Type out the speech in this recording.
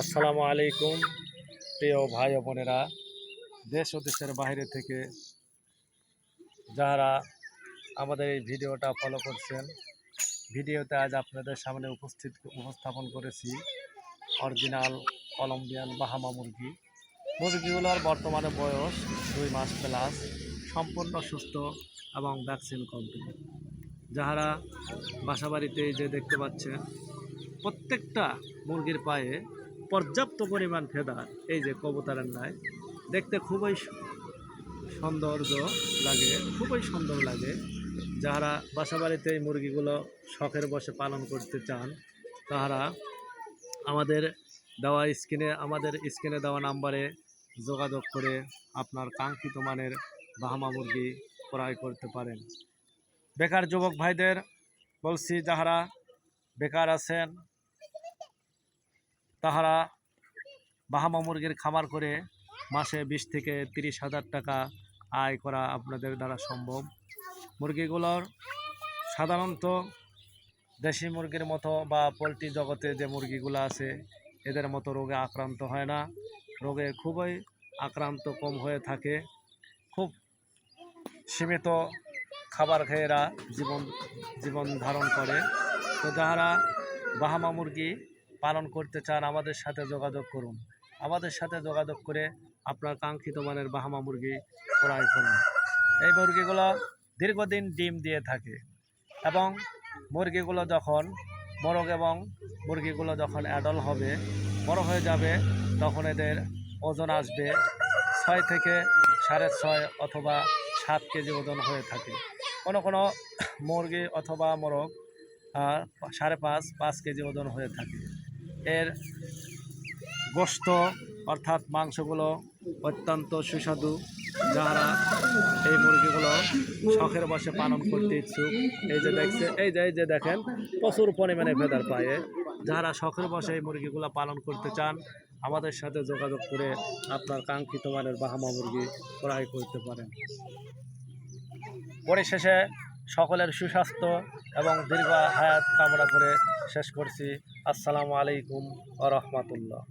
আসসালামু আলাইকুম, প্রিয় ভাই বোনেরা। দেশ ও দেশের বাইরে থেকে যারা আমাদের এই ভিডিওটা ফলো করছেন, ভিডিওতে আজ আপনাদের সামনে উপস্থিত, উপস্থাপন করেছি অরিজিনাল কলম্বিয়ান বাহামা মুরগি। মুরগিগুলোর বর্তমানে বয়স দুই মাস প্লাস সম্পূর্ণ সুস্থ এবং ভ্যাকসিন কমপ্লিট যাহারা বাসাবাড়িতে যে দেখতে পাচ্ছেন, প্রত্যেকটা মুরগির পায়ে পর্যাপ্ত পরিমাণ ফেদার। এই যে কবুতরের নাই। দেখতে খুবই সৌন্দর্য লাগে, খুবই সুন্দর লাগে। যারা বাসাবাড়িতে এই মুরগিগুলো শখের বসে পালন করতে চান, তাহারা আমাদের দেওয়া স্ক্রিনে, আমাদের স্ক্রিনে দেওয়া নাম্বারে যোগাযোগ করে আপনার কাঙ্ক্ষিত মানের বাহামা মুরগি ক্রয় করতে পারেন। বেকার যুবক ভাইদের বলছি, যাহারা বেকার আছেন তাহারা বাহামা মুরগির খামার করে মাসে বিশ থেকে তিরিশ হাজার টাকা আয় করা আপনাদের দ্বারা সম্ভব। মুরগিগুলোর সাধারণত দেশি মুরগির মতো বা পোলট্রি জগতে যে মুরগিগুলো আছে, এদের মতো রোগে আক্রান্ত হয় না। রোগে খুবই আক্রান্ত কম হয়ে থাকে। খুব সীমিত খাবার খেয়ে এরা জীবন জীবন ধারণ করে। তো যারা বাহামা মুরগি পালন করতে চান, আমাদের সাথে যোগাযোগ করুন। আমাদের সাথে যোগাযোগ করে আপনার কাঙ্ক্ষিত মানের বাহামা মুরগি ক্রয় করুন। এই মুরগিগুলো দীর্ঘদিন ডিম দিয়ে থাকে এবং মুরগিগুলো যখন মোরগ এবং মুরগিগুলো যখন অ্যাডল হবে, বড় হয়ে যাবে, তখন এদের ওজন আসবে ছয় থেকে সাড়ে ছয় অথবা সাত কেজি ওজন হয়ে থাকে। কোনো কোনো মুরগি অথবা মোরগ সাড়ে পাঁচ পাঁচ কেজি ওজন হয়ে থাকে। এর গোস্ত অর্থাৎ মাংসগুলো অত্যন্ত সুস্বাদু। যারা এই মুরগিগুলো শখের বসে পালন করতে ইচ্ছুক, এই যে দেখছে, এই যে এই যে দেখেন, প্রচুর পরিমাণে ভেদার পায়ে যারা শখের বসে এই মুরগিগুলো পালন করতে চান, আমাদের সাথে যোগাযোগ করে আপনার কাঙ্ক্ষিত মানের বাহামা মুরগি ক্রয় করতে পারেন। পরিশেষে সকলের সুস্বাস্থ্য এবং দীর্ঘ হায়াত কামনা করে শেষ করছি। আসসালামু আলাইকুম আ রহমতুল্লাহ।